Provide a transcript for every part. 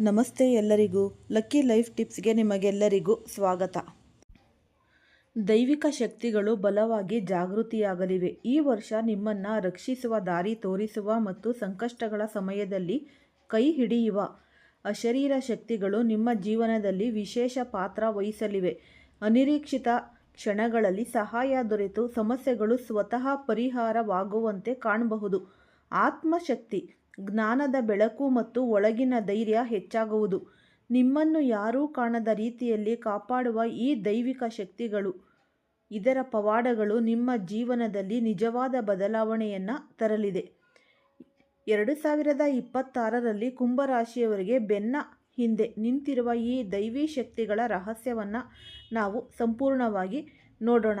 ನಮಸ್ತೆ ಎಲ್ಲರಿಗೂ. Lucky life ಟಿಪ್ಸ್ಗೆ ನಿಮಗೆಲ್ಲರಿಗೂ ಸ್ವಾಗತ. ದೈವಿಕ ಶಕ್ತಿಗಳು ಬಲವಾಗಿ ಜಾಗೃತಿಯಾಗಲಿವೆ. ಈ ವರ್ಷ ನಿಮ್ಮನ್ನು ರಕ್ಷಿಸುವ, ದಾರಿ ತೋರಿಸುವ ಮತ್ತು ಸಂಕಷ್ಟಗಳ ಸಮಯದಲ್ಲಿ ಕೈ ಹಿಡಿಯುವ ಅಶರೀರ ಶಕ್ತಿಗಳು ನಿಮ್ಮ ಜೀವನದಲ್ಲಿ ವಿಶೇಷ ಪಾತ್ರ ವಹಿಸಲಿವೆ. ಅನಿರೀಕ್ಷಿತ ಕ್ಷಣಗಳಲ್ಲಿ ಸಹಾಯ ದೊರೆತು, ಸಮಸ್ಯೆಗಳು ಸ್ವತಃ ಪರಿಹಾರವಾಗುವಂತೆ ಕಾಣಬಹುದು. ಆತ್ಮಶಕ್ತಿ ಜ್ಞಾನದ ಬೆಳಕು ಮತ್ತು ಒಳಗಿನ ಧೈರ್ಯ ಹೆಚ್ಚಾಗುವುದು. ನಿಮ್ಮನ್ನು ಯಾರೂ ಕಾಣದ ರೀತಿಯಲ್ಲಿ ಕಾಪಾಡುವ ಈ ದೈವಿಕ ಶಕ್ತಿಗಳು. ಇದರ ಪವಾಡಗಳು ನಿಮ್ಮ ಜೀವನದಲ್ಲಿ ನಿಜವಾದ ಬದಲಾವಣೆಯನ್ನು ತರಲಿದೆ. ಎರಡು ಸಾವಿರದ ಇಪ್ಪತ್ತಾರರಲ್ಲಿ ಕುಂಭರಾಶಿಯವರಿಗೆ ಬೆನ್ನ ಹಿಂದೆ ನಿಂತಿರುವ ಈ ದೈವಿ ಶಕ್ತಿಗಳ ರಹಸ್ಯವನ್ನು ನಾವು ಸಂಪೂರ್ಣವಾಗಿ ನೋಡೋಣ.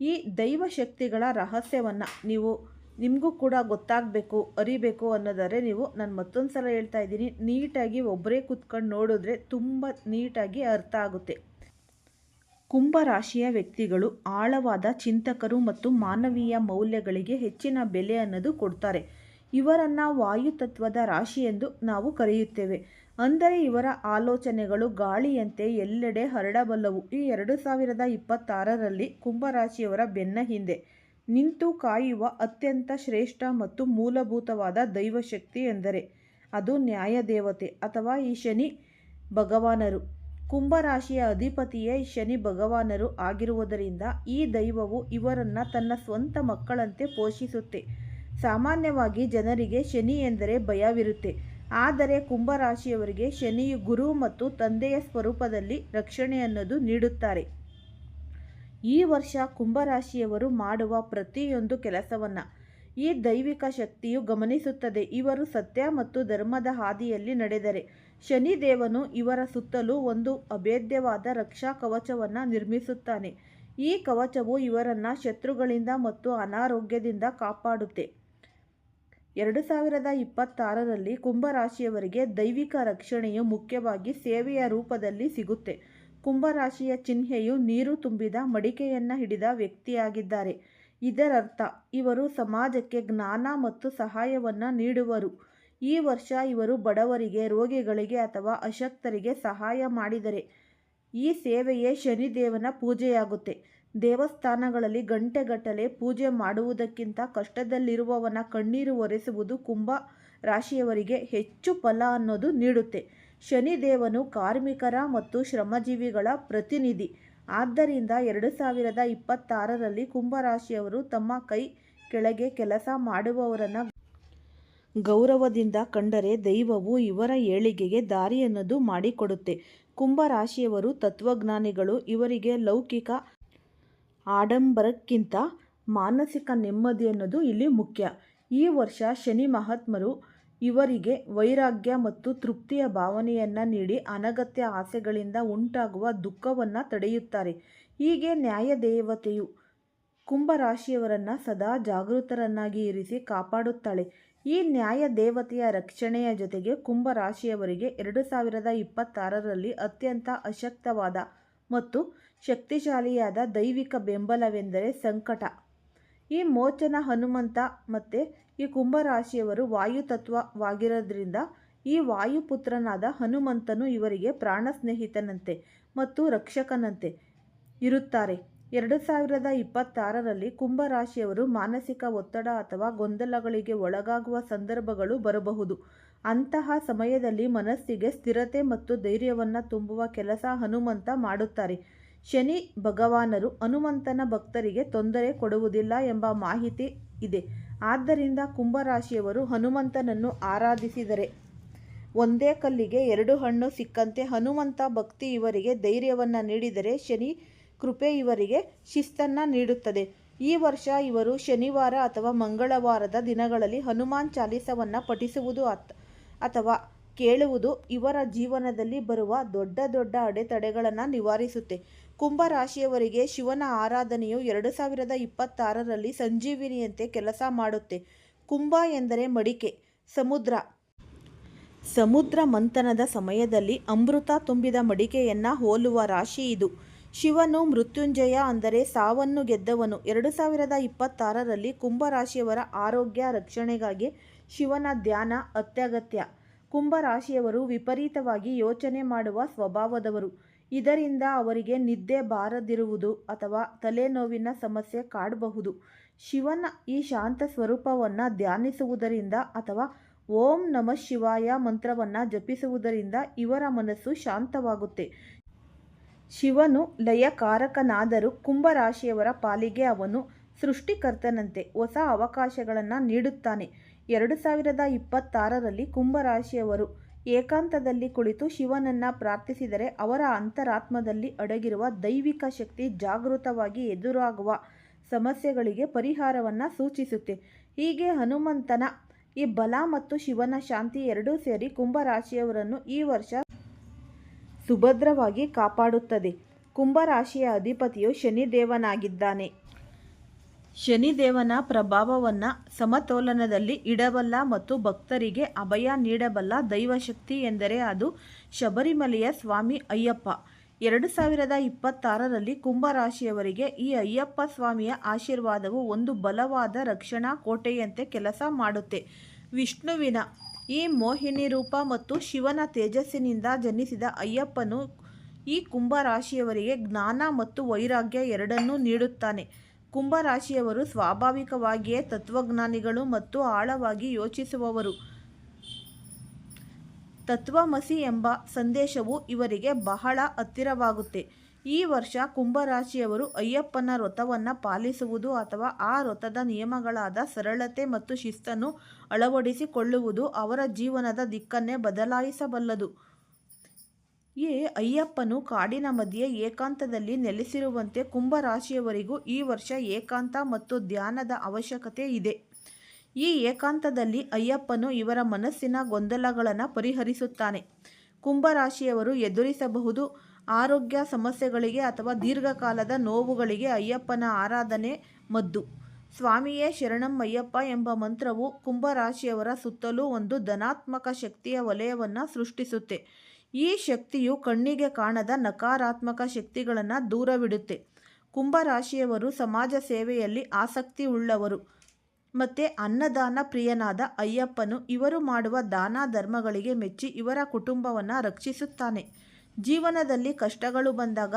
ಈ ದೈವ ಶಕ್ತಿಗಳ ರಹಸ್ಯವನ್ನು ನೀವು ನಿಮಗೂ ಕೂಡ ಗೊತ್ತಾಗಬೇಕು, ಅರಿಬೇಕು ಅನ್ನೋದಾದರೆ ನೀವು ನಾನು ಮತ್ತೊಂದು ಸಲ ಹೇಳ್ತಾ ಇದ್ದೀನಿ. ನೀಟಾಗಿ ಒಬ್ಬರೇ ಕೂತ್ಕೊಂಡು ನೋಡಿದ್ರೆ ತುಂಬ ನೀಟಾಗಿ ಅರ್ಥ ಆಗುತ್ತೆ. ಕುಂಭರಾಶಿಯ ವ್ಯಕ್ತಿಗಳು ಆಳವಾದ ಚಿಂತಕರು ಮತ್ತು ಮಾನವೀಯ ಮೌಲ್ಯಗಳಿಗೆ ಹೆಚ್ಚಿನ ಬೆಲೆ ಅನ್ನೋದು ಕೊಡ್ತಾರೆ. ಇವರನ್ನು ವಾಯುತತ್ವದ ರಾಶಿ ಎಂದು ನಾವು ಕರೆಯುತ್ತೇವೆ. ಅಂದರೆ ಇವರ ಆಲೋಚನೆಗಳು ಗಾಳಿಯಂತೆ ಎಲ್ಲೆಡೆ ಹರಡಬಲ್ಲವು. ಈ ಎರಡು ಸಾವಿರದ ಇಪ್ಪತ್ತಾರರಲ್ಲಿ ಕುಂಭರಾಶಿಯವರ ಬೆನ್ನ ಹಿಂದೆ ನಿಂತು ಕಾಯುವ ಅತ್ಯಂತ ಶ್ರೇಷ್ಠ ಮತ್ತು ಮೂಲಭೂತವಾದ ದೈವಶಕ್ತಿ ಎಂದರೆ ಅದು ನ್ಯಾಯದೇವತೆ ಅಥವಾ ಈ ಶನಿ ಭಗವಾನರು. ಕುಂಭರಾಶಿಯ ಅಧಿಪತಿಯೇ ಶನಿ ಭಗವಾನರು ಆಗಿರುವುದರಿಂದ ಈ ದೈವವು ಇವರನ್ನು ತನ್ನ ಸ್ವಂತ ಮಕ್ಕಳಂತೆ ಪೋಷಿಸುತ್ತೆ. ಸಾಮಾನ್ಯವಾಗಿ ಜನರಿಗೆ ಶನಿ ಎಂದರೆ ಭಯವಿರುತ್ತೆ. ಆದರೆ ಕುಂಭರಾಶಿಯವರಿಗೆ ಶನಿಯು ಗುರು ಮತ್ತು ತಂದೆಯ ಸ್ವರೂಪದಲ್ಲಿ ರಕ್ಷಣೆ ಅನ್ನೋದು ನೀಡುತ್ತಾರೆ. ಈ ವರ್ಷ ಕುಂಭರಾಶಿಯವರು ಮಾಡುವ ಪ್ರತಿಯೊಂದು ಕೆಲಸವನ್ನು ಈ ದೈವಿಕ ಶಕ್ತಿಯು ಗಮನಿಸುತ್ತದೆ. ಇವರು ಸತ್ಯ ಮತ್ತು ಧರ್ಮದ ಹಾದಿಯಲ್ಲಿ ನಡೆದರೆ ಶನಿದೇವನು ಇವರ ಸುತ್ತಲೂ ಒಂದು ಅಭೇದ್ಯವಾದ ರಕ್ಷಾ ಕವಚವನ್ನು ನಿರ್ಮಿಸುತ್ತಾನೆ. ಈ ಕವಚವು ಇವರನ್ನು ಶತ್ರುಗಳಿಂದ ಮತ್ತು ಅನಾರೋಗ್ಯದಿಂದ ಕಾಪಾಡುತ್ತೆ. ಎರಡು ಸಾವಿರದ ಇಪ್ಪತ್ತಾರರಲ್ಲಿ ಕುಂಭರಾಶಿಯವರಿಗೆ ದೈವಿಕ ರಕ್ಷಣೆಯು ಮುಖ್ಯವಾಗಿ ಸೇವೆಯ ರೂಪದಲ್ಲಿ ಸಿಗುತ್ತೆ. ಕುಂಭರಾಶಿಯ ಚಿಹ್ನೆಯು ನೀರು ತುಂಬಿದ ಮಡಿಕೆಯನ್ನು ಹಿಡಿದ ವ್ಯಕ್ತಿಯಾಗಿದ್ದಾರೆ. ಇದರರ್ಥ, ಇವರು ಸಮಾಜಕ್ಕೆ ಜ್ಞಾನ ಮತ್ತು ಸಹಾಯವನ್ನು ನೀಡುವರು. ಈ ವರ್ಷ ಇವರು ಬಡವರಿಗೆ, ರೋಗಿಗಳಿಗೆ ಅಥವಾ ಅಶಕ್ತರಿಗೆ ಸಹಾಯ ಮಾಡಿದರೆ ಈ ಸೇವೆಯೇ ಶನಿದೇವನ ಪೂಜೆಯಾಗುತ್ತೆ. ದೇವಸ್ಥಾನಗಳಲ್ಲಿ ಗಂಟೆಗಟ್ಟಲೆ ಪೂಜೆ ಮಾಡುವುದಕ್ಕಿಂತ ಕಷ್ಟದಲ್ಲಿರುವವನ ಕಣ್ಣೀರು ಒರೆಸುವುದು ಕುಂಭ ರಾಶಿಯವರಿಗೆ ಹೆಚ್ಚು ಫಲ ಅನ್ನೋದು ನೀಡುತ್ತೆ. ಶನಿದೇವನು ಕಾರ್ಮಿಕರ ಮತ್ತು ಶ್ರಮಜೀವಿಗಳ ಪ್ರತಿನಿಧಿ. ಆದ್ದರಿಂದ ಎರಡು ಸಾವಿರದ ಇಪ್ಪತ್ತಾರರಲ್ಲಿ ಕುಂಭರಾಶಿಯವರು ತಮ್ಮ ಕೈ ಕೆಳಗೆ ಕೆಲಸ ಮಾಡುವವರನ್ನು ಗೌರವದಿಂದ ಕಂಡರೆ ದೈವವು ಇವರ ಏಳಿಗೆಗೆ ದಾರಿ ಅನ್ನೋದು ಮಾಡಿಕೊಡುತ್ತೆ ಕುಂಭರಾಶಿಯವರು ತತ್ವಜ್ಞಾನಿಗಳು. ಇವರಿಗೆ ಲೌಕಿಕ ಆಡಂಬರಕ್ಕಿಂತ ಮಾನಸಿಕ ನೆಮ್ಮದಿ ಅನ್ನೋದು ಇಲ್ಲಿ ಮುಖ್ಯ. ಈ ವರ್ಷ ಶನಿ ಮಹಾತ್ಮರು ಇವರಿಗೆ ವೈರಾಗ್ಯ ಮತ್ತು ತೃಪ್ತಿಯ ಭಾವನೆಯನ್ನು ನೀಡಿ ಅನಗತ್ಯ ಆಸೆಗಳಿಂದ ಉಂಟಾಗುವ ದುಃಖವನ್ನು ತಡೆಯುತ್ತಾರೆ. ಹೀಗೆ ನ್ಯಾಯದೇವತೆಯು ಕುಂಭರಾಶಿಯವರನ್ನು ಸದಾ ಜಾಗೃತರನ್ನಾಗಿ ಇರಿಸಿ ಕಾಪಾಡುತ್ತಾಳೆ. ಈ ನ್ಯಾಯ ದೇವತೆಯ ರಕ್ಷಣೆಯ ಜೊತೆಗೆ ಕುಂಭರಾಶಿಯವರಿಗೆ ಎರಡು ಸಾವಿರದ ಇಪ್ಪತ್ತಾರರಲ್ಲಿ ಅತ್ಯಂತ ಅಶಕ್ತವಾದ ಮತ್ತು ಶಕ್ತಿಶಾಲಿಯಾದ ದೈವಿಕ ಬೆಂಬಲವೆಂದರೆ ಸಂಕಟ. ಈ ಮೋಚನ ಹನುಮಂತ ಮತ್ತು ಈ ಕುಂಭರಾಶಿಯವರು ವಾಯುತತ್ವವಾಗಿರೋದ್ರಿಂದ ಈ ವಾಯುಪುತ್ರನಾದ ಹನುಮಂತನು ಇವರಿಗೆ ಪ್ರಾಣ ಸ್ನೇಹಿತನಂತೆ ಮತ್ತು ರಕ್ಷಕನಂತೆ ಇರುತ್ತಾರೆ. ಎರಡು ಸಾವಿರದ ಇಪ್ಪತ್ತಾರರಲ್ಲಿ ಕುಂಭರಾಶಿಯವರು ಮಾನಸಿಕ ಒತ್ತಡ ಅಥವಾ ಗೊಂದಲಗಳಿಗೆ ಒಳಗಾಗುವ ಸಂದರ್ಭಗಳು ಬರಬಹುದು. ಅಂತಹ ಸಮಯದಲ್ಲಿ ಮನಸ್ಸಿಗೆ ಸ್ಥಿರತೆ ಮತ್ತು ಧೈರ್ಯವನ್ನು ತುಂಬುವ ಕೆಲಸ ಹನುಮಂತ ಮಾಡುತ್ತಾರೆ. ಶನಿ ಭಗವಾನರು ಹನುಮಂತನ ಭಕ್ತರಿಗೆ ತೊಂದರೆ ಕೊಡುವುದಿಲ್ಲ ಎಂಬ ಮಾಹಿತಿ ಇದೆ. ಆದ್ದರಿಂದ ಕುಂಭರಾಶಿಯವರು ಹನುಮಂತನನ್ನು ಆರಾಧಿಸಿದರೆ ಒಂದೇ ಕಲ್ಲಿಗೆ ಎರಡು ಹಣ್ಣು ಸಿಕ್ಕಂತೆ ಹನುಮಂತ ಭಕ್ತಿ ಇವರಿಗೆ ಧೈರ್ಯವನ್ನು ನೀಡಿದರೆ ಶನಿ ಕೃಪೆ ಇವರಿಗೆ ಶಿಸ್ತನ್ನು ನೀಡುತ್ತದೆ. ಈ ವರ್ಷ ಇವರು ಶನಿವಾರ ಅಥವಾ ಮಂಗಳವಾರದ ದಿನಗಳಲ್ಲಿ ಹನುಮಾನ್ ಚಾಲೀಸವನ್ನು ಪಠಿಸುವುದು ಅತ್ ಅಥವಾ ಕೇಳುವುದು ಇವರ ಜೀವನದಲ್ಲಿ ಬರುವ ದೊಡ್ಡ ದೊಡ್ಡ ಅಡೆತಡೆಗಳನ್ನು ನಿವಾರಿಸುತ್ತೆ. ಕುಂಭ ರಾಶಿಯವರಿಗೆ ಶಿವನ ಆರಾಧನೆಯು ಎರಡು ಸಾವಿರದ ಇಪ್ಪತ್ತಾರರಲ್ಲಿ ಸಂಜೀವಿನಿಯಂತೆ ಕೆಲಸ ಮಾಡುತ್ತೆ. ಕುಂಭ ಎಂದರೆ ಮಡಿಕೆ, ಸಮುದ್ರ. ಸಮುದ್ರ ಮಂಥನದ ಸಮಯದಲ್ಲಿ ಅಮೃತ ತುಂಬಿದ ಮಡಿಕೆಯನ್ನ ಹೋಲುವ ರಾಶಿ ಇದು. ಶಿವನು ಮೃತ್ಯುಂಜಯ ಅಂದರೆ ಸಾವನ್ನು ಗೆದ್ದವನು. ಎರಡು ಸಾವಿರದ ಇಪ್ಪತ್ತಾರರಲ್ಲಿ ಕುಂಭರಾಶಿಯವರ ಆರೋಗ್ಯ ರಕ್ಷಣೆಗಾಗಿ ಶಿವನ ಧ್ಯಾನ ಅತ್ಯಗತ್ಯ. ಕುಂಭರಾಶಿಯವರು ವಿಪರೀತವಾಗಿ ಯೋಚನೆ ಮಾಡುವ ಸ್ವಭಾವದವರು. ಇದರಿಂದ ಅವರಿಗೆ ನಿದ್ದೆ ಬಾರದಿರುವುದು ಅಥವಾ ತಲೆನೋವಿನ ಸಮಸ್ಯೆ ಕಾಡಬಹುದು. ಶಿವನ ಈ ಶಾಂತ ಸ್ವರೂಪವನ್ನು ಧ್ಯಾನಿಸುವುದರಿಂದ ಅಥವಾ ಓಂ ನಮಃ ಶಿವಾಯ ಮಂತ್ರವನ್ನು ಜಪಿಸುವುದರಿಂದ ಇವರ ಮನಸ್ಸು ಶಾಂತವಾಗುತ್ತೆ. ಶಿವನು ಲಯಕಾರಕನಾದರೂ ಕುಂಭರಾಶಿಯವರ ಪಾಲಿಗೆ ಅವನು ಸೃಷ್ಟಿಕರ್ತನಂತೆ ಹೊಸ ಅವಕಾಶಗಳನ್ನು ನೀಡುತ್ತಾನೆ. ಎರಡು ಸಾವಿರದ ಇಪ್ಪತ್ತಾರರಲ್ಲಿ ಕುಂಭರಾಶಿಯವರು ಏಕಾಂತದಲ್ಲಿ ಕುಳಿತು ಶಿವನನ್ನ ಪ್ರಾರ್ಥಿಸಿದರೆ ಅವರ ಅಂತರಾತ್ಮದಲ್ಲಿ ಅಡಗಿರುವ ದೈವಿಕ ಶಕ್ತಿ ಜಾಗೃತವಾಗಿ ಎದುರಾಗುವ ಸಮಸ್ಯೆಗಳಿಗೆ ಪರಿಹಾರವನ್ನು ಸೂಚಿಸುತ್ತೆ. ಹೀಗೆ ಹನುಮಂತನ ಈ ಬಲ ಮತ್ತು ಶಿವನ ಶಾಂತಿ ಎರಡೂ ಸೇರಿ ಕುಂಭರಾಶಿಯವರನ್ನು ಈ ವರ್ಷ ಸುಭದ್ರವಾಗಿ ಕಾಪಾಡುತ್ತದೆ. ಕುಂಭರಾಶಿಯ ಅಧಿಪತಿಯು ಶನಿದೇವನಾಗಿದ್ದಾನೆ. ಶನಿದೇವನ ಪ್ರಭಾವವನ್ನು ಸಮತೋಲನದಲ್ಲಿ ಇಡಬಲ್ಲ ಮತ್ತು ಭಕ್ತರಿಗೆ ಅಭಯ ನೀಡಬಲ್ಲ ದೈವಶಕ್ತಿ ಎಂದರೆ ಅದು ಶಬರಿಮಲೆಯ ಸ್ವಾಮಿ ಅಯ್ಯಪ್ಪ. ಎರಡು ಸಾವಿರದ ಇಪ್ಪತ್ತಾರರಲ್ಲಿ ಕುಂಭರಾಶಿಯವರಿಗೆ ಈ ಅಯ್ಯಪ್ಪ ಸ್ವಾಮಿಯ ಆಶೀರ್ವಾದವು ಒಂದು ಬಲವಾದ ರಕ್ಷಣಾ ಕೋಟೆಯಂತೆ ಕೆಲಸ ಮಾಡುತ್ತೆ. ವಿಷ್ಣುವಿನ ಈ ಮೋಹಿನಿ ರೂಪ ಮತ್ತು ಶಿವನ ತೇಜಸ್ಸಿನಿಂದ ಜನಿಸಿದ ಅಯ್ಯಪ್ಪನು ಈ ಕುಂಭರಾಶಿಯವರಿಗೆ ಜ್ಞಾನ ಮತ್ತು ವೈರಾಗ್ಯ ಎರಡನ್ನೂ ನೀಡುತ್ತಾನೆ. ಕುಂಭರಾಶಿಯವರು ಸ್ವಾಭಾವಿಕವಾಗಿಯೇ ತತ್ವಜ್ಞಾನಿಗಳು ಮತ್ತು ಆಳವಾಗಿ ಯೋಚಿಸುವವರು. ತತ್ವಮಸಿ ಎಂಬ ಸಂದೇಶವು ಇವರಿಗೆ ಬಹಳ ಹತ್ತಿರವಾಗುತ್ತೆ. ಈ ವರ್ಷ ಕುಂಭರಾಶಿಯವರು ಅಯ್ಯಪ್ಪನ ವ್ರತವನ್ನು ಪಾಲಿಸುವುದು ಅಥವಾ ಆ ವ್ರತದ ನಿಯಮಗಳಾದ ಸರಳತೆ ಮತ್ತು ಶಿಸ್ತನ್ನು ಅಳವಡಿಸಿಕೊಳ್ಳುವುದು ಅವರ ಜೀವನದ ದಿಕ್ಕನ್ನೇ ಬದಲಾಯಿಸಬಲ್ಲದು. ಈ ಅಯ್ಯಪ್ಪನು ಕಾಡಿನ ಮಧ್ಯೆ ಏಕಾಂತದಲ್ಲಿ ನೆಲೆಸಿರುವಂತೆ ಕುಂಭರಾಶಿಯವರಿಗೂ ಈ ವರ್ಷ ಏಕಾಂತ ಮತ್ತು ಧ್ಯಾನದ ಅವಶ್ಯಕತೆ ಇದೆ. ಈ ಏಕಾಂತದಲ್ಲಿ ಅಯ್ಯಪ್ಪನು ಇವರ ಮನಸ್ಸಿನ ಗೊಂದಲಗಳನ್ನು ಪರಿಹರಿಸುತ್ತಾನೆ. ಕುಂಭರಾಶಿಯವರು ಎದುರಿಸಬಹುದು ಆರೋಗ್ಯ ಸಮಸ್ಯೆಗಳಿಗೆ ಅಥವಾ ದೀರ್ಘಕಾಲದ ನೋವುಗಳಿಗೆ ಅಯ್ಯಪ್ಪನ ಆರಾಧನೆ ಮದ್ದು. ಸ್ವಾಮಿಯೇ ಶರಣಂ ಅಯ್ಯಪ್ಪ ಎಂಬ ಮಂತ್ರವು ಕುಂಭರಾಶಿಯವರ ಸುತ್ತಲೂ ಒಂದು ಧನಾತ್ಮಕ ಶಕ್ತಿಯ ವಲಯವನ್ನು ಸೃಷ್ಟಿಸುತ್ತೆ. ಈ ಶಕ್ತಿಯು ಕಣ್ಣಿಗೆ ಕಾಣದ ನಕಾರಾತ್ಮಕ ಶಕ್ತಿಗಳನ್ನು ದೂರವಿಡುತ್ತೆ. ಕುಂಭರಾಶಿಯವರು ಸಮಾಜ ಸೇವೆಯಲ್ಲಿ ಆಸಕ್ತಿ ಉಳ್ಳವರು ಮತ್ತು ಅನ್ನದಾನ ಪ್ರಿಯನಾದ ಅಯ್ಯಪ್ಪನು ಇವರು ಮಾಡುವ ದಾನ ಧರ್ಮಗಳಿಗೆ ಮೆಚ್ಚಿ ಇವರ ಕುಟುಂಬವನ್ನು ರಕ್ಷಿಸುತ್ತಾನೆ. ಜೀವನದಲ್ಲಿ ಕಷ್ಟಗಳು ಬಂದಾಗ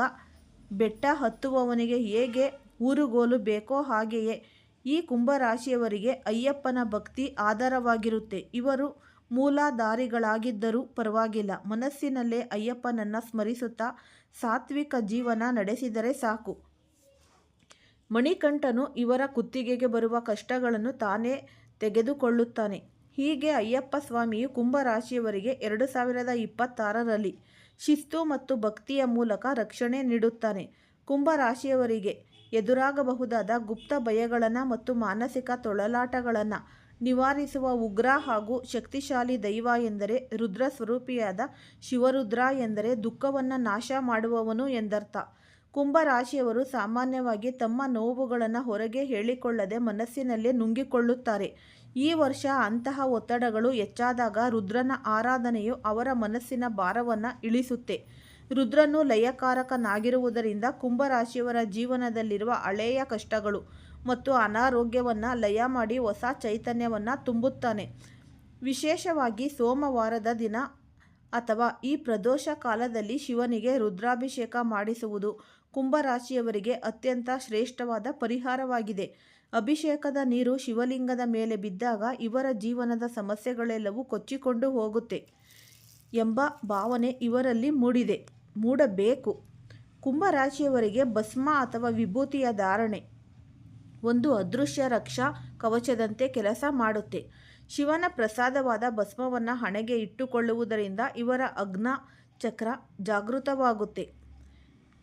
ಬೆಟ್ಟ ಹತ್ತುವವನಿಗೆ ಹೇಗೆ ಊರುಗೋಲು ಬೇಕೋ ಹಾಗೆಯೇ ಈ ಕುಂಭರಾಶಿಯವರಿಗೆ ಅಯ್ಯಪ್ಪನ ಭಕ್ತಿ ಆಧಾರವಾಗಿರುತ್ತೆ. ಇವರು ಮೂಲಾಧಾರಿಗಳಾಗಿದ್ದರೂ ಪರವಾಗಿಲ್ಲ. ಮನಸ್ಸಿನಲ್ಲೇ ಅಯ್ಯಪ್ಪನನ್ನು ಸ್ಮರಿಸುತ್ತಾ ಸಾತ್ವಿಕ ಜೀವನ ನಡೆಸಿದರೆ ಸಾಕು. ಮಣಿಕಂಠನು ಇವರ ಕುತ್ತಿಗೆಗೆ ಬರುವ ಕಷ್ಟಗಳನ್ನು ತಾನೇ ತೆಗೆದುಕೊಳ್ಳುತ್ತಾನೆ. ಹೀಗೆ ಅಯ್ಯಪ್ಪ ಸ್ವಾಮಿಯು ಕುಂಭರಾಶಿಯವರಿಗೆ ಎರಡು ಸಾವಿರದ ಇಪ್ಪತ್ತಾರರಲ್ಲಿ ಶಿಸ್ತು ಮತ್ತು ಭಕ್ತಿಯ ಮೂಲಕ ರಕ್ಷಣೆ ನೀಡುತ್ತಾನೆ. ಕುಂಭರಾಶಿಯವರಿಗೆ ಎದುರಾಗಬಹುದಾದ ಗುಪ್ತ ಭಯಗಳನ್ನು ಮತ್ತು ಮಾನಸಿಕ ತೊಳಲಾಟಗಳನ್ನು ನಿವಾರಿಸುವ ಉಗ್ರ ಹಾಗೂ ಶಕ್ತಿಶಾಲಿ ದೈವ ಎಂದರೆ ರುದ್ರ ಸ್ವರೂಪಿಯಾದ ಶಿವರುದ್ರ ಎಂದರೆ ದುಃಖವನ್ನು ನಾಶ ಮಾಡುವವನು ಎಂದರ್ಥ. ಕುಂಭರಾಶಿಯವರು ಸಾಮಾನ್ಯವಾಗಿ ತಮ್ಮ ನೋವುಗಳನ್ನು ಹೊರಗೆ ಹೇಳಿಕೊಳ್ಳದೆ ಮನಸ್ಸಿನಲ್ಲೇ ನುಂಗಿಕೊಳ್ಳುತ್ತಾರೆ. ಈ ವರ್ಷ ಅಂತಹ ಒತ್ತಡಗಳು ಹೆಚ್ಚಾದಾಗ ರುದ್ರನ ಆರಾಧನೆಯು ಅವರ ಮನಸ್ಸಿನ ಭಾರವನ್ನು ಇಳಿಸುತ್ತೆ. ರುದ್ರನು ಲಯಕಾರಕನಾಗಿರುವುದರಿಂದ ಕುಂಭರಾಶಿಯವರ ಜೀವನದಲ್ಲಿರುವ ಹಳೆಯ ಕಷ್ಟಗಳು ಮತ್ತು ಅನಾರೋಗ್ಯವನ್ನು ಲಯ ಮಾಡಿ ಹೊಸ ಚೈತನ್ಯವನ್ನು ತುಂಬುತ್ತಾನೆ. ವಿಶೇಷವಾಗಿ ಸೋಮವಾರದ ದಿನ ಅಥವಾ ಈ ಪ್ರದೋಷ ಕಾಲದಲ್ಲಿ ಶಿವನಿಗೆ ರುದ್ರಾಭಿಷೇಕ ಮಾಡಿಸುವುದು ಕುಂಭರಾಶಿಯವರಿಗೆ ಅತ್ಯಂತ ಶ್ರೇಷ್ಠವಾದ ಪರಿಹಾರವಾಗಿದೆ. ಅಭಿಷೇಕದ ನೀರು ಶಿವಲಿಂಗದ ಮೇಲೆ ಬಿದ್ದಾಗ ಇವರ ಜೀವನದ ಸಮಸ್ಯೆಗಳೆಲ್ಲವೂ ಕೊಚ್ಚಿಕೊಂಡು ಹೋಗುತ್ತೆ ಎಂಬ ಭಾವನೆ ಇವರಲ್ಲಿ ಮೂಡಿದೆ, ಮೂಡಬೇಕು. ಕುಂಭರಾಶಿಯವರಿಗೆ ಭಸ್ಮ ಅಥವಾ ವಿಭೂತಿಯ ಧಾರಣೆ. ಒಂದು ಅದೃಶ್ಯ ರಕ್ಷಾ ಕವಚದಂತೆ ಕೆಲಸ ಮಾಡುತ್ತೆ. ಶಿವನ ಪ್ರಸಾದವಾದ ಭಸ್ಮವನ್ನು ಹಣೆಗೆ ಇಟ್ಟುಕೊಳ್ಳುವುದರಿಂದ ಇವರ ಅಗ್ನ ಚಕ್ರ ಜಾಗೃತವಾಗುತ್ತೆ.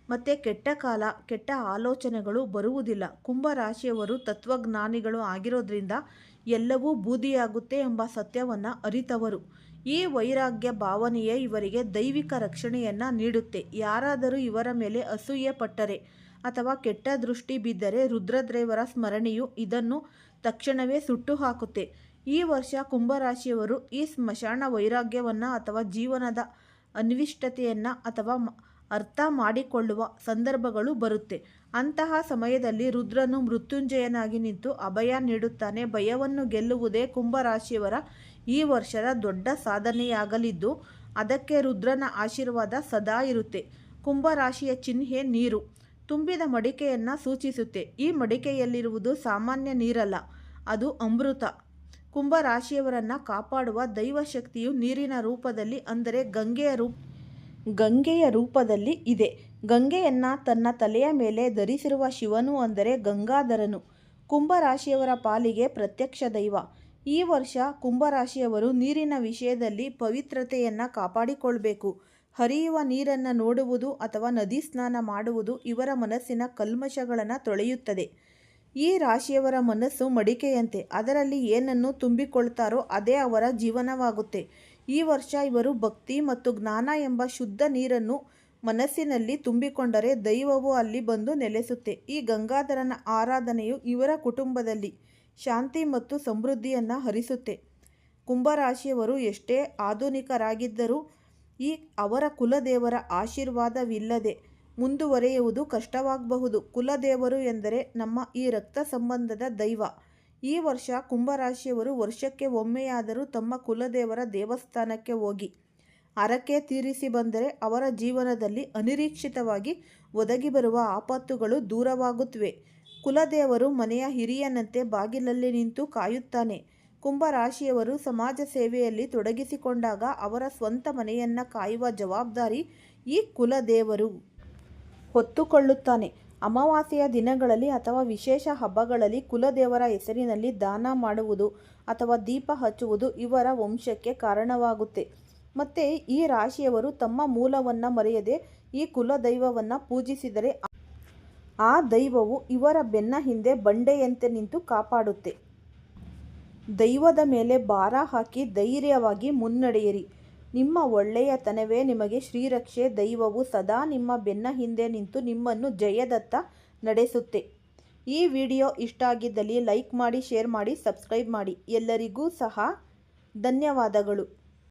ಮತ್ತು ಕೆಟ್ಟ ಕಾಲ, ಕೆಟ್ಟ ಆಲೋಚನೆಗಳು ಬರುವುದಿಲ್ಲ. ಕುಂಭರಾಶಿಯವರು ತತ್ವಜ್ಞಾನಿಗಳು ಆಗಿರೋದ್ರಿಂದ ಎಲ್ಲವೂ ಬೂದಿಯಾಗುತ್ತೆ ಎಂಬ ಸತ್ಯವನ್ನು ಅರಿತವರು. ಈ ವೈರಾಗ್ಯ ಭಾವನೆಯೇ ಇವರಿಗೆ ದೈವಿಕ ರಕ್ಷಣೆಯನ್ನು ನೀಡುತ್ತೆ. ಯಾರಾದರೂ ಇವರ ಮೇಲೆ ಅಸೂಯೆ ಪಟ್ಟರೆ ಅಥವಾ ಕೆಟ್ಟ ದೃಷ್ಟಿ ಬಿದ್ದರೆ ರುದ್ರದ್ರೇವರ ಸ್ಮರಣೆಯು ಇದನ್ನು ತಕ್ಷಣವೇ ಸುಟ್ಟು ಹಾಕುತ್ತೆ ಈ ವರ್ಷ ಕುಂಭರಾಶಿಯವರು ಈ ಸ್ಮಶಾನ ವೈರಾಗ್ಯವನ್ನು ಅಥವಾ ಜೀವನದ ಅನ್ವಿಷ್ಟತೆಯನ್ನು ಅಥವಾ ಅರ್ಥ ಮಾಡಿಕೊಳ್ಳುವ ಸಂದರ್ಭಗಳು ಬರುತ್ತೆ. ಅಂತಹ ಸಮಯದಲ್ಲಿ ರುದ್ರನು ಮೃತ್ಯುಂಜಯನಾಗಿ ನಿಂತು ಅಭಯ ನೀಡುತ್ತಾನೆ. ಭಯವನ್ನು ಗೆಲ್ಲುವುದೇ ಕುಂಭರಾಶಿಯವರ ಈ ವರ್ಷದ ದೊಡ್ಡ ಸಾಧನೆಯಾಗಲಿದ್ದು, ಅದಕ್ಕೆ ರುದ್ರನ ಆಶೀರ್ವಾದ ಸದಾ ಇರುತ್ತೆ. ಕುಂಭರಾಶಿಯ ಚಿಹ್ನೆ ನೀರು. ತುಂಬಿದ ಮಡಿಕೆಯನ್ನು ಸೂಚಿಸುತ್ತೆ. ಈ ಮಡಿಕೆಯಲ್ಲಿರುವುದು ಸಾಮಾನ್ಯ ನೀರಲ್ಲ, ಅದು ಅಮೃತ. ಕುಂಭರಾಶಿಯವರನ್ನು ಕಾಪಾಡುವ ದೈವಶಕ್ತಿಯು ನೀರಿನ ರೂಪದಲ್ಲಿ, ಅಂದರೆ ಗಂಗೆಯ ರೂಪ, ಗಂಗೆಯ ರೂಪದಲ್ಲಿ ಇದೆ. ಗಂಗೆಯನ್ನು ತನ್ನ ತಲೆಯ ಮೇಲೆ ಧರಿಸಿರುವ ಶಿವನು ಅಂದರೆ ಗಂಗಾಧರನು. ಕುಂಭರಾಶಿಯವರ ಪಾಲಿಗೆ ಪ್ರತ್ಯಕ್ಷ ದೈವ. ಈ ವರ್ಷ ಕುಂಭರಾಶಿಯವರು ನೀರಿನ ವಿಷಯದಲ್ಲಿ ಪವಿತ್ರತೆಯನ್ನು ಕಾಪಾಡಿಕೊಳ್ಬೇಕು. ಹರಿಯುವ ನೀರನ್ನು ನೋಡುವುದು ಅಥವಾ ನದಿ ಸ್ನಾನ ಮಾಡುವುದು ಇವರ ಮನಸ್ಸಿನ ಕಲ್ಮಶಗಳನ್ನು ತೊಳೆಯುತ್ತದೆ. ಈ ರಾಶಿಯವರ ಮನಸ್ಸು ಮಡಿಕೆಯಂತೆ. ಅದರಲ್ಲಿ ಏನನ್ನು ತುಂಬಿಕೊಳ್ತಾರೋ ಅದೇ ಅವರ ಜೀವನವಾಗುತ್ತೆ. ಈ ವರ್ಷ ಇವರು ಭಕ್ತಿ ಮತ್ತು ಜ್ಞಾನ ಎಂಬ ಶುದ್ಧ ನೀರನ್ನು ಮನಸ್ಸಿನಲ್ಲಿ ತುಂಬಿಕೊಂಡರೆ ದೈವವು ಅಲ್ಲಿ ಬಂದು ನೆಲೆಸುತ್ತೆ. ಈ ಗಂಗಾಧರನ ಆರಾಧನೆಯು ಇವರ ಕುಟುಂಬದಲ್ಲಿ ಶಾಂತಿ ಮತ್ತು ಸಮೃದ್ಧಿಯನ್ನು ಹರಿಸುತ್ತೆ. ಕುಂಭರಾಶಿಯವರು ಎಷ್ಟೇ ಆಧುನಿಕರಾಗಿದ್ದರೂ ಈ ಅವರ ಕುಲದೇವರ ಆಶೀರ್ವಾದವಿಲ್ಲದೆ ಮುಂದುವರೆಯುವುದು ಕಷ್ಟವಾಗಬಹುದು. ಕುಲದೇವರು ಎಂದರೆ ನಮ್ಮ ಈ ರಕ್ತ ಸಂಬಂಧದ ದೈವ. ಈ ವರ್ಷ ಕುಂಭರಾಶಿಯವರು ವರ್ಷಕ್ಕೆ ಒಮ್ಮೆಯಾದರೂ ತಮ್ಮ ಕುಲದೇವರ ದೇವಸ್ಥಾನಕ್ಕೆ ಹೋಗಿ ಹರಕೆ ತೀರಿಸಿ ಬಂದರೆ ಅವರ ಜೀವನದಲ್ಲಿ ಅನಿರೀಕ್ಷಿತವಾಗಿ ಒದಗಿ ಬರುವ ಆಪತ್ತುಗಳು ದೂರವಾಗುತ್ತವೆ. ಕುಲದೇವರು ಮನೆಯ ಹಿರಿಯನಂತೆ ಬಾಗಿಲಲ್ಲಿ ನಿಂತು ಕಾಯುತ್ತಾನೆ. ಕುಂಭರಾಶಿಯವರು ಸಮಾಜ ಸೇವೆಯಲ್ಲಿ ತೊಡಗಿಸಿಕೊಂಡಾಗ ಅವರ ಸ್ವಂತ ಮನೆಯನ್ನು ಕಾಯುವ ಜವಾಬ್ದಾರಿ ಈ ಕುಲದೇವರು ಹೊತ್ತುಕೊಳ್ಳುತ್ತಾನೆ. ಅಮಾವಾಸ್ಯೆಯ ದಿನಗಳಲ್ಲಿ ಅಥವಾ ವಿಶೇಷ ಹಬ್ಬಗಳಲ್ಲಿ ಕುಲದೇವರ ಹೆಸರಿನಲ್ಲಿ ದಾನ ಮಾಡುವುದು ಅಥವಾ ದೀಪ ಹಚ್ಚುವುದು ಇವರ ವಂಶಕ್ಕೆ ಕಾರಣವಾಗುತ್ತೆ. ಮತ್ತು ಈ ರಾಶಿಯವರು ತಮ್ಮ ಮೂಲವನ್ನು ಮರೆಯದೆ ಈ ಕುಲದೈವವನ್ನು ಪೂಜಿಸಿದರೆ ಆ ದೈವವು ಇವರ ಬೆನ್ನ ಹಿಂದೆ ಬಂಡೆಯಂತೆ ನಿಂತು ಕಾಪಾಡುತ್ತೆ. ದೈವದ ಮೇಲೆ ಭಾರ ಹಾಕಿ ಧೈರ್ಯವಾಗಿ ಮುನ್ನಡೆಯಿರಿ. ನಿಮ್ಮ ಒಳ್ಳೆಯತನವೇ ನಿಮಗೆ ಶ್ರೀರಕ್ಷೆ, ದೈವವು ಸದಾ ನಿಮ್ಮ ಬೆನ್ನ ಹಿಂದೆ ನಿಂತು ನಿಮ್ಮನ್ನು ಜಯದತ್ತ ನಡೆಸುತ್ತೆ. ಈ ವಿಡಿಯೋ ಇಷ್ಟ ಆಗಿದ್ದಲ್ಲಿ ಲೈಕ್ ಮಾಡಿ, ಶೇರ್ ಮಾಡಿ, ಸಬ್ಸ್ಕ್ರೈಬ್ ಮಾಡಿ. ಎಲ್ಲರಿಗೂ ಸಹ ಧನ್ಯವಾದಗಳು.